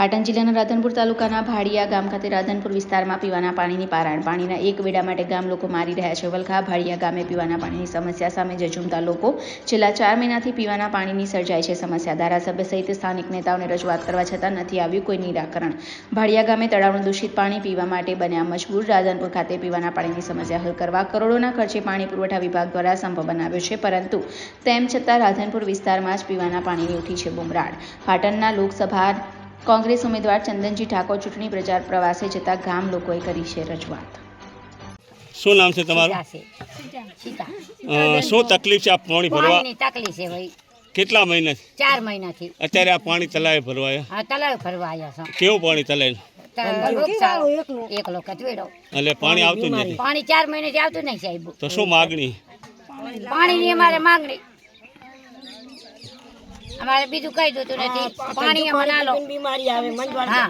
પાટણ જિલ્લાના રાધનપુર તાલુકાના ભાડિયા ગામ ખાતે રાધનપુર વિસ્તારમાં પીવાના પાણીની પારાયણ પાણીના એક વેડા માટે ગામ લોકો મારી રહ્યા છે. વલખા ભાડિયા ગામે પીવાના પાણીની સમસ્યા સામે ઝઝુમતા લોકો છેલ્લા ચાર મહિનાથી પીવાના પાણીની સર્જાય છે સમસ્યા. ધારાસભ્ય સહિત સ્થાનિક નેતાઓને રજૂઆત કરવા છતાં નથી આવ્યું કોઈ નિરાકરણ. ભાડિયા ગામે તળાવનું દૂષિત પાણી પીવા માટે બન્યા મજબૂર. રાધનપુર ખાતે પીવાના પાણીની સમસ્યા હલ કરવા કરોડોના ખર્ચે પાણી પુરવઠા વિભાગ દ્વારા સંભવ બનાવ્યો છે. પરંતુ તેમ છતાં રાધનપુર વિસ્તારમાં જ પીવાના પાણીની ઉઠી છે બુમરાળ. પાટણના લોકસભા કોંગ્રેસ ઉમેદવાર ચંદનજી ઠાકોર ચૂંટણી પ્રચાર પ્રવાસે જતા ગામ લોકોએ કરી છે રજૂઆત. શું નામ છે તમારું? સીતા છે. સીતા. અ, શું તકલીફ છે આ પાણી ભરવા? તકલીફ છે ભાઈ. કેટલા મહિના ચાર મહિનાથી. અત્યારે આ પાણી તલાવે ભરવા હા તલાવે ફરવા આવ્યા છો. કેવું પાણી તલાવે? એકલો કચવેડો એટલે પાણી આવતું જ નથી. પાણી ચાર મહિનાથી આવતું નહીં સાહેબ. તો શું માગણી? પાણીની અમારે માંગણી. અમારે બીજું કઈ જોતું નથી. પાણી અમને આલો હા.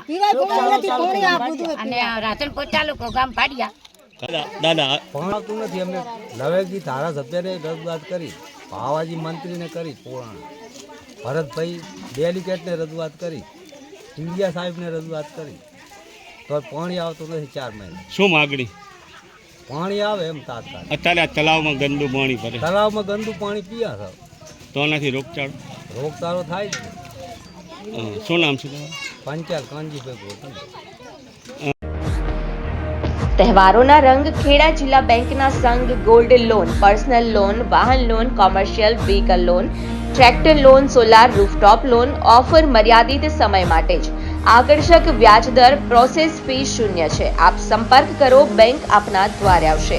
અને રાધનપુર તાલુકો ગામ પાડિયા. દાદા દાદા ભણાવતું નથી અમે નવેલજી ધારાસભ્યને રજૂઆત કરી ભાવાજી મંત્રીને કરી પુરાણ. ભરતભાઈ ડેલિકેટને રજૂઆત કરી ઇન્ડિયા સાહેબને રજૂઆત કરી. તો પાણી આવતું નથી ચાર મહિના. શું માગણી? પાણી આવે એમ તાત્કાલિક. અત્યારે આ તલાવમાં ગંદુ પાણી ભરે. તળાવમાં ગંદુ પાણી પીયા છે. તો આનાથી રોગચાળો? રોગચાળો થાય છે શું નામ છે પંચાલ કાનજીભાઈ ગોઠવી તહેવારોના રંગ ખેડા જિલ્લા બેંકના સંઘ ગોલ્ડ લોન પર્સનલ લોન વાહન loan commercial vehicle loan tractor loan solar rooftop loan offer મર્યાદિત સમય માટે જ. આકર્ષક વ્યાજ દર પ્રોસેસ ફી શૂન્ય છે. આપ સંપર્ક કરો બેંક આપના દ્વારે આવશે.